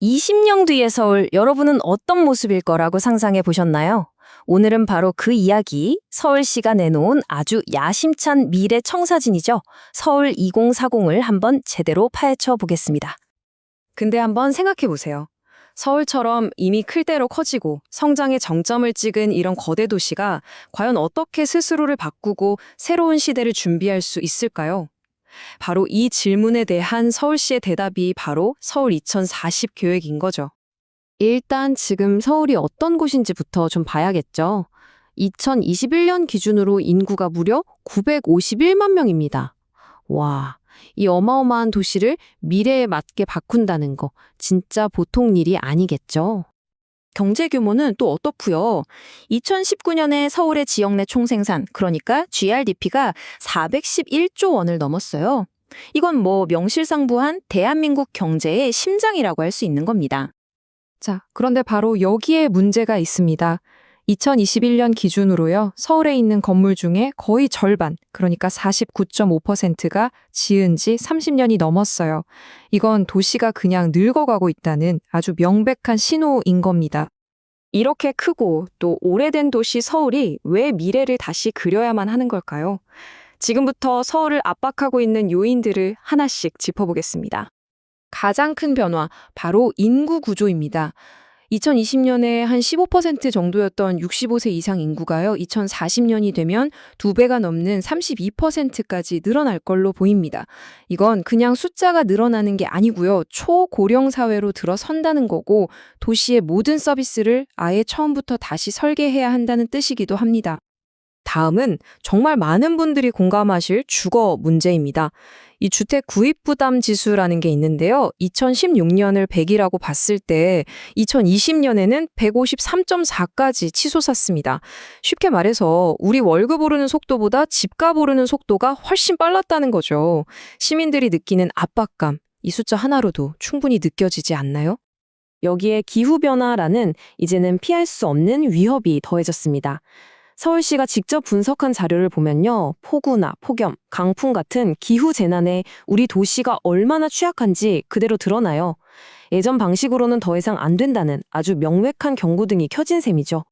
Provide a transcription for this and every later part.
20년 뒤의 서울, 여러분은 어떤 모습일 거라고 상상해 보셨나요? 오늘은 바로 그 이야기, 서울시가 내놓은 아주 야심찬 미래 청사진이죠. 서울 2040을 한번 제대로 파헤쳐 보겠습니다. 근데 한번 생각해 보세요. 서울처럼 이미 클 대로 커지고 성장의 정점을 찍은 이런 거대 도시가 과연 어떻게 스스로를 바꾸고 새로운 시대를 준비할 수 있을까요? 바로 이 질문에 대한 서울시의 대답이 바로 서울 2040 계획인 거죠. 일단 지금 서울이 어떤 곳인지부터 좀 봐야겠죠. 2021년 기준으로 인구가 무려 951만 명입니다. 와, 이 어마어마한 도시를 미래에 맞게 바꾼다는 거 진짜 보통 일이 아니겠죠. 경제 규모는 또 어떻고요? 2019년에 서울의 지역 내 총생산, 그러니까 GRDP가 411조 원을 넘었어요. 이건 뭐 명실상부한 대한민국 경제의 심장이라고 할 수 있는 겁니다. 자, 그런데 바로 여기에 문제가 있습니다. 2021년 기준으로요, 서울에 있는 건물 중에 거의 절반, 그러니까 49.5%가 지은 지 30년이 넘었어요. 이건 도시가 그냥 늙어가고 있다는 아주 명백한 신호인 겁니다. 이렇게 크고 또 오래된 도시 서울이 왜 미래를 다시 그려야만 하는 걸까요? 지금부터 서울을 압박하고 있는 요인들을 하나씩 짚어보겠습니다. 가장 큰 변화, 바로 인구 구조입니다. 2020년에 한 15% 정도였던 65세 이상 인구가요, 2040년이 되면 두 배가 넘는 32%까지 늘어날 걸로 보입니다. 이건 그냥 숫자가 늘어나는 게 아니고요, 초고령 사회로 들어선다는 거고, 도시의 모든 서비스를 아예 처음부터 다시 설계해야 한다는 뜻이기도 합니다. 다음은 정말 많은 분들이 공감하실 주거 문제입니다. 이 주택 구입 부담 지수라는 게 있는데요. 2016년을 100이라고 봤을 때 2020년에는 153.4까지 치솟았습니다. 쉽게 말해서 우리 월급 오르는 속도보다 집값 오르는 속도가 훨씬 빨랐다는 거죠. 시민들이 느끼는 압박감, 이 숫자 하나로도 충분히 느껴지지 않나요? 여기에 기후변화라는 이제는 피할 수 없는 위협이 더해졌습니다. 서울시가 직접 분석한 자료를 보면요. 폭우나 폭염, 강풍 같은 기후 재난에 우리 도시가 얼마나 취약한지 그대로 드러나요. 예전 방식으로는 더 이상 안 된다는 아주 명백한 경고등이 켜진 셈이죠.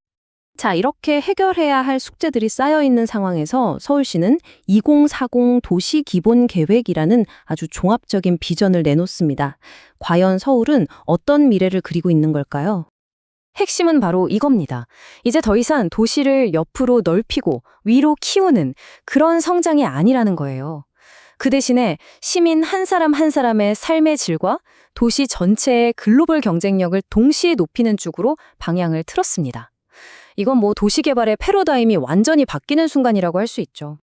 자, 이렇게 해결해야 할 숙제들이 쌓여 있는 상황에서 서울시는 2040 도시 기본 계획이라는 아주 종합적인 비전을 내놓습니다. 과연 서울은 어떤 미래를 그리고 있는 걸까요? 핵심은 바로 이겁니다. 이제 더 이상 도시를 옆으로 넓히고 위로 키우는 그런 성장이 아니라는 거예요. 그 대신에 시민 한 사람 한 사람의 삶의 질과 도시 전체의 글로벌 경쟁력을 동시에 높이는 쪽으로 방향을 틀었습니다. 이건 뭐 도시개발의 패러다임이 완전히 바뀌는 순간이라고 할 수 있죠.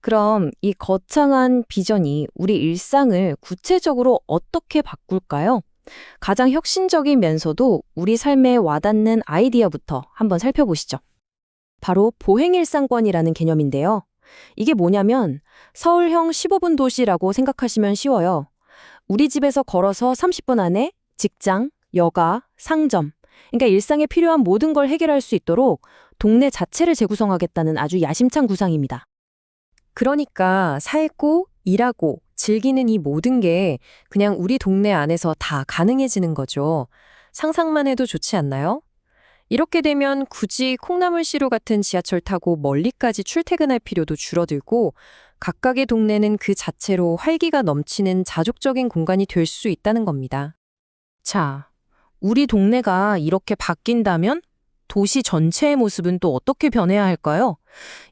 그럼 이 거창한 비전이 우리 일상을 구체적으로 어떻게 바꿀까요? 가장 혁신적이면서도 우리 삶에 와닿는 아이디어부터 한번 살펴보시죠. 바로 보행일상권이라는 개념인데요. 이게 뭐냐면 서울형 15분 도시라고 생각하시면 쉬워요. 우리 집에서 걸어서 30분 안에 직장, 여가, 상점, 그러니까 일상에 필요한 모든 걸 해결할 수 있도록 동네 자체를 재구성하겠다는 아주 야심찬 구상입니다. 그러니까 살고, 일하고, 즐기는 이 모든 게 그냥 우리 동네 안에서 다 가능해지는 거죠. 상상만 해도 좋지 않나요? 이렇게 되면 굳이 콩나물시루 같은 지하철 타고 멀리까지 출퇴근할 필요도 줄어들고 각각의 동네는 그 자체로 활기가 넘치는 자족적인 공간이 될 수 있다는 겁니다. 자, 우리 동네가 이렇게 바뀐다면 도시 전체의 모습은 또 어떻게 변해야 할까요?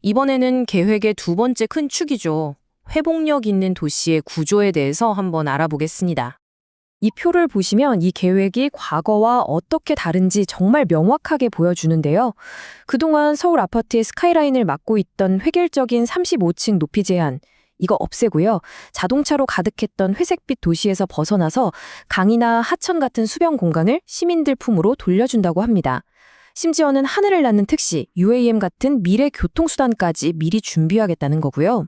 이번에는 계획의 두 번째 큰 축이죠. 회복력 있는 도시의 구조에 대해서 한번 알아보겠습니다. 이 표를 보시면 이 계획이 과거와 어떻게 다른지 정말 명확하게 보여주는데요. 그동안 서울 아파트의 스카이라인을 막고 있던 획일적인 35층 높이 제한, 이거 없애고요. 자동차로 가득했던 회색빛 도시에서 벗어나서 강이나 하천 같은 수변 공간을 시민들 품으로 돌려준다고 합니다. 심지어는 하늘을 낳는 택시, UAM 같은 미래 교통수단까지 미리 준비하겠다는 거고요.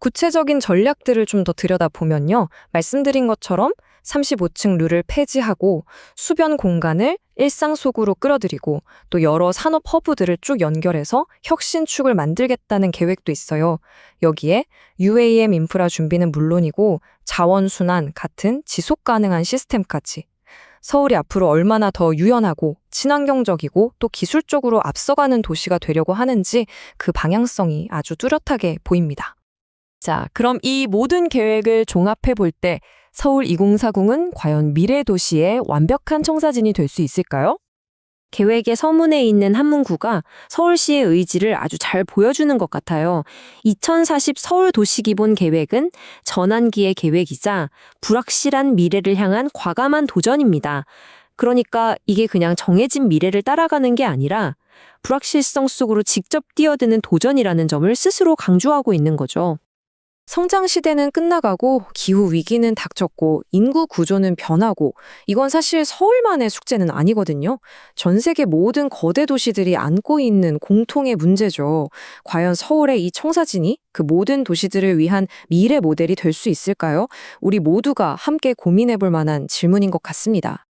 구체적인 전략들을 좀 더 들여다보면요. 말씀드린 것처럼 35층 룰을 폐지하고 수변 공간을 일상 속으로 끌어들이고 또 여러 산업 허브들을 쭉 연결해서 혁신축을 만들겠다는 계획도 있어요. 여기에 UAM 인프라 준비는 물론이고 자원순환 같은 지속 가능한 시스템까지 서울이 앞으로 얼마나 더 유연하고 친환경적이고 또 기술적으로 앞서가는 도시가 되려고 하는지 그 방향성이 아주 뚜렷하게 보입니다. 자, 그럼 이 모든 계획을 종합해 볼 때 서울 2040은 과연 미래 도시의 완벽한 청사진이 될 수 있을까요? 계획의 서문에 있는 한문구가 서울시의 의지를 아주 잘 보여주는 것 같아요. 2040 서울 도시 기본 계획은 전환기의 계획이자 불확실한 미래를 향한 과감한 도전입니다. 그러니까 이게 그냥 정해진 미래를 따라가는 게 아니라 불확실성 속으로 직접 뛰어드는 도전이라는 점을 스스로 강조하고 있는 거죠. 성장 시대는 끝나가고 기후 위기는 닥쳤고 인구 구조는 변하고 이건 사실 서울만의 숙제는 아니거든요. 전 세계 모든 거대 도시들이 안고 있는 공통의 문제죠. 과연 서울의 이 청사진이 그 모든 도시들을 위한 미래 모델이 될 수 있을까요? 우리 모두가 함께 고민해 볼 만한 질문인 것 같습니다.